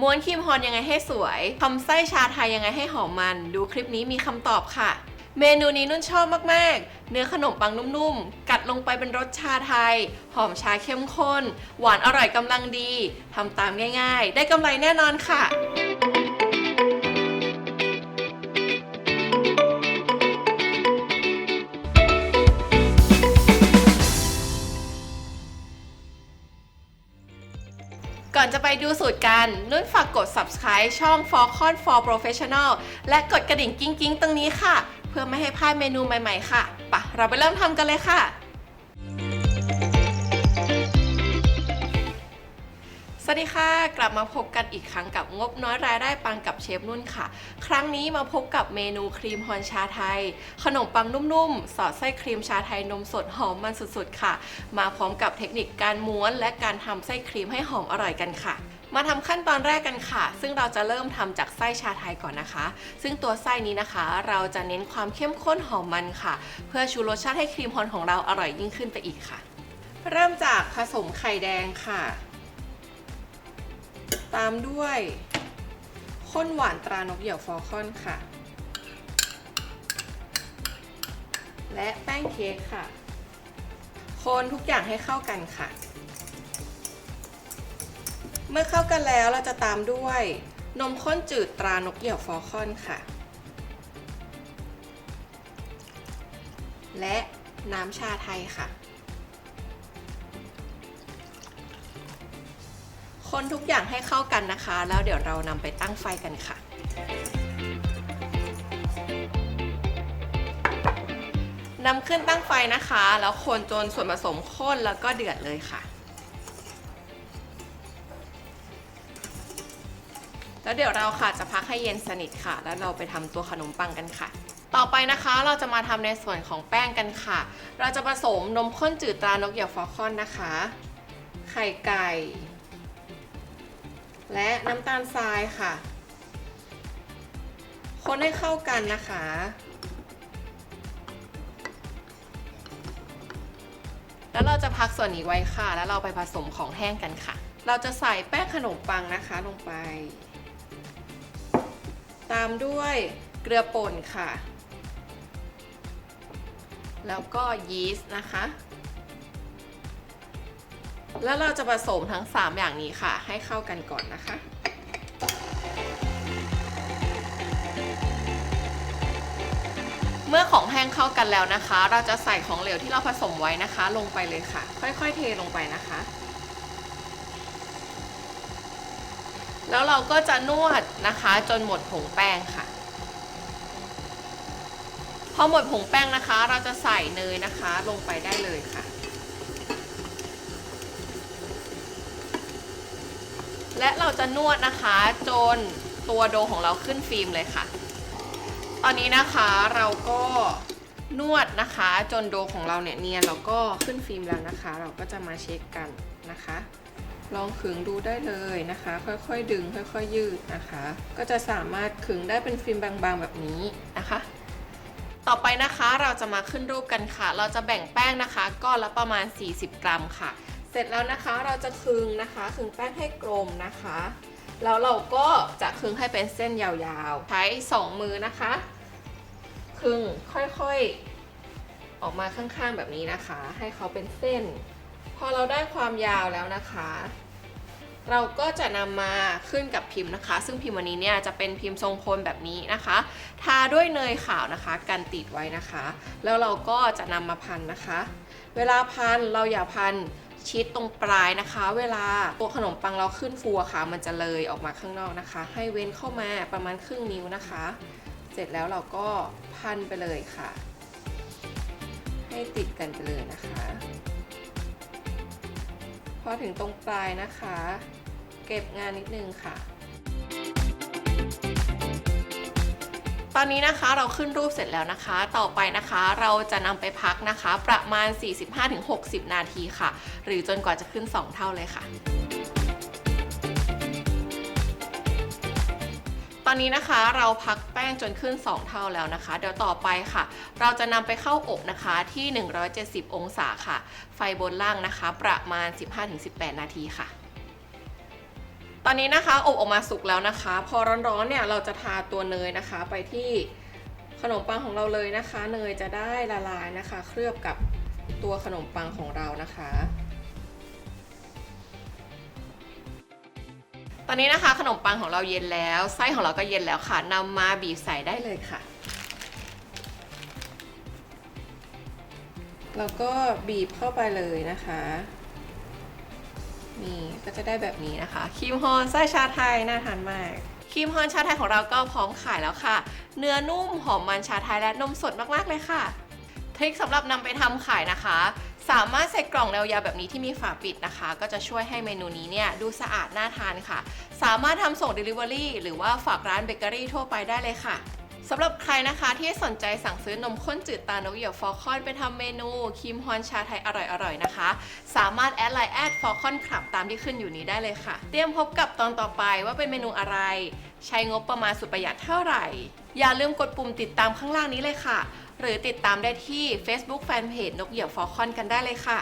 ม้วนครีมฮอนยังไงให้สวยทำไส้ชาไทยยังไงให้หอมมัน ดูคลิปนี้มีคำตอบค่ะ เมนูนี้นุ่นชอบมาก ๆ เนื้อขนมปังนุ่ม ๆ กัดลงไปเป็นรสชาไทย หอมชาเข้มข้น หวานอร่อยกำลังดีทำตามง่าย ๆ ได้กำไรแน่นอนค่ะ ก่อนจะไปดูสูตรกันนุ่นฝากกด subscribe ช่อง Falcon for Professional และกดกระดิ่งกิ้งกิ้งๆตรงนี้ค่ะ เพื่อไม่ให้พลาดเมนูใหม่ๆ ค่ะปะเราไปเริ่มทำกันเลยค่ะ วัสดีค่ะ กลับมาพบกันอีกครั้งกับงบน้อยรายได้ปังกับเชฟนุ่นค่ะ ครั้งนี้มาพบกับเมนูครีมฮอนชาไทย ขนมปังนุ่มๆ สอดไส้ครีมชาไทยนมสดหอมมันสุดๆค่ะ มาพร้อมกับเทคนิคการม้วนและการทำไส้ครีมให้หอมอร่อยกันค่ะมาทำขั้นตอนแรกกันค่ะ ซึ่งเราจะเริ่มทำจากไส้ชาไทยก่อนนะคะ ซึ่งตัวไส้นี้นะคะ เราจะเน้นความเข้มข้นหอมมันค่ะ เพื่อชูรสชาติให้ครีมฮอนของเราอร่อยยิ่งขึ้นไปอีกค่ะ เริ่มจากผสมไข่แดงค่ะ ตามด้วยข้นหวานตรานกเหยี่ยวฟอลคอนค่ะ และแป้งเค้กค่ะ คนทุกอย่างให้เข้ากันค่ะ เมื่อเข้ากันแล้วเราจะตามด้วยนมข้นจืดตรานกเหยี่ยวฟอลคอนค่ะ และน้ำชาไทยค่ะ คนทุกอย่างให้เข้ากันนะคะ แล้วเดี๋ยวเรานำไปตั้งไฟกันค่ะ นำขึ้นตั้งไฟนะคะ แล้วคนจนส่วนผสมข้นแล้วก็เดือดเลยค่ะ แล้วเดี๋ยวเราค่ะจะพักให้เย็นสนิทค่ะ แล้วเราไปทำตัวขนมปังกันค่ะต่อไปนะคะเราจะมาทำในส่วนของแป้งกันค่ะ เราจะผสมนมข้นจืดตรานกเหยี่ยวฟอคอนนะคะ ไข่ไก่ และน้ำตาลทรายค่ะ คนให้เข้ากันนะคะ แล้วเราจะพักส่วนนี้ไว้ค่ะ แล้วเราไปผสมของแห้งกันค่ะ เราจะใส่แป้งขนมปังนะคะลงไป ตามด้วยเกลือป่นค่ะ แล้วก็ยีสต์นะคะ แล้วเราจะผสมทั้ง 3 อย่างนี้ค่ะ ให้เข้ากันก่อนนะคะ เมื่อของแห้งเข้ากันแล้วนะคะ เราจะใส่ของเหลวที่เราผสมไว้นะคะ ลงไปเลยค่ะ ค่อยๆ เทลงไปนะคะ แล้วเราก็จะนวดนะคะ จนหมดผงแป้งค่ะ พอหมดผงแป้งนะคะ เราจะใส่เนยนะคะ ลงไปได้เลยค่ะ และเราจะนวดนะคะจนตัวโดของเราขึ้นฟิล์มเลยค่ะ ตอนนี้นะคะเราก็นวดนะคะจนโดของเราเนี่ยเนียนแล้วก็ขึ้นฟิล์มแล้วนะคะ เราก็จะมาเช็คกันนะคะ ลองขึงดูได้เลยนะคะ ค่อยๆดึงค่อยๆยืดนะคะ ก็จะสามารถขึงได้เป็นฟิล์มบางๆแบบนี้นะคะ ต่อไปนะคะเราจะมาขึ้นรูปกันค่ะ เราจะแบ่งแป้งนะคะ ก้อนละประมาณ 40 กรัมค่ะ เสร็จแล้วนะคะเราจะคึงนะคะคึงแป้งให้กลมนะคะ แล้วเราก็จะคึงให้เป็นเส้นยาวๆ ใช้ 2 มือนะคะคึงค่อยๆ ออกมาข้างๆแบบนี้นะคะ ให้เขาเป็นเส้น พอเราได้ความยาวแล้วนะคะ เราก็จะนำมาขึ้นกับพิมพ์นะคะ ซึ่งพิมพ์วันนี้เนี่ยจะเป็นพิมพ์ทรงโคนแบบนี้นะคะ ทาด้วยเนยขาวนะคะกันติดไว้นะคะ แล้วเราก็จะนำมาพันนะคะ เวลาพันเราอย่าพัน ชิดตรงปลายนะคะ เวลาตัวขนมปังเราขึ้นฟูค่ะ มันจะเลยออกมาข้างนอกนะคะ ให้เว้นเข้ามาประมาณครึ่งนิ้วนะคะ เสร็จแล้วเราก็พันไปเลยค่ะ ให้ติดกันไปเลยนะคะ พอถึงตรงปลายนะคะ เก็บงานนิดนึงค่ะ ตอนนี้นะคะเราขึ้นรูปเสร็จแล้วนะคะ ต่อไปนะคะเราจะนำไปพักนะคะ ประมาณ 45-60 นาทีค่ะ หรือจนกว่าจะขึ้น 2 เท่าเลยค่ะตอนนี้นะคะเราพักแป้งจนขึ้น 2 เท่าแล้วนะคะ เดี๋ยวต่อไปค่ะ เราจะนำไปเข้าอบนะคะที่ 170 องศาค่ะ ไฟบนล่างนะคะ ประมาณ 15-18 นาทีค่ะ ตอนนี้นะคะอบออกมาสุกแล้วนะคะ พอร้อนๆเนี่ยเราจะทาตัวเนยนะคะ ไปที่ขนมปังของเราเลยนะคะ เนยจะได้ละลายนะคะ เคลือบกับตัวขนมปังของเรานะคะ ตอนนี้นะคะขนมปังของเราเย็นแล้วไส้ของเราก็เย็นแล้วค่ะนำมาบีบใส่ได้เลยค่ะ แล้วก็บีบเข้าไปเลยนะคะ นี่ก็จะได้แบบนี้นะคะครีมฮอนไส้ชาไทยน่าทานมากครีมฮอนชาไทยของเราก็พร้อมขายแล้วค่ะ เนื้อนุ่มหอมมันชาไทยและนมสดมากๆเลยค่ะ ทริคสำหรับนำไปทำขายนะคะ สามารถใส่กล่องแนวยาวแบบนี้ที่มีฝาปิดนะคะ ก็จะช่วยให้เมนูนี้เนี่ยดูสะอาดน่าทานค่ะ สามารถทำส่ง Delivery หรือว่าฝากร้านเบเกอรี่ทั่วไปได้เลยค่ะ สำหรับใครนะคะที่สนใจสั่งซื้อนมข้นจืดตานกเหยี่ยวฟอลคอนไปทำเมนูครีมฮอนชาไทยอร่อยๆนะคะ สามารถแอดไลน์แอดฟอลคอนคลับตามที่ขึ้นอยู่นี้ได้เลยค่ะ เตรียมพบกับตอนต่อไปว่าเป็นเมนูอะไร ใช้งบประมาณสุดประหยัดเท่าไหร่ อย่าลืมกดปุ่มติดตามข้างล่างนี้เลยค่ะ หรือติดตามได้ที่ Facebook Fanpage นกเหยี่ยวฟอลคอนกันได้เลยค่ะ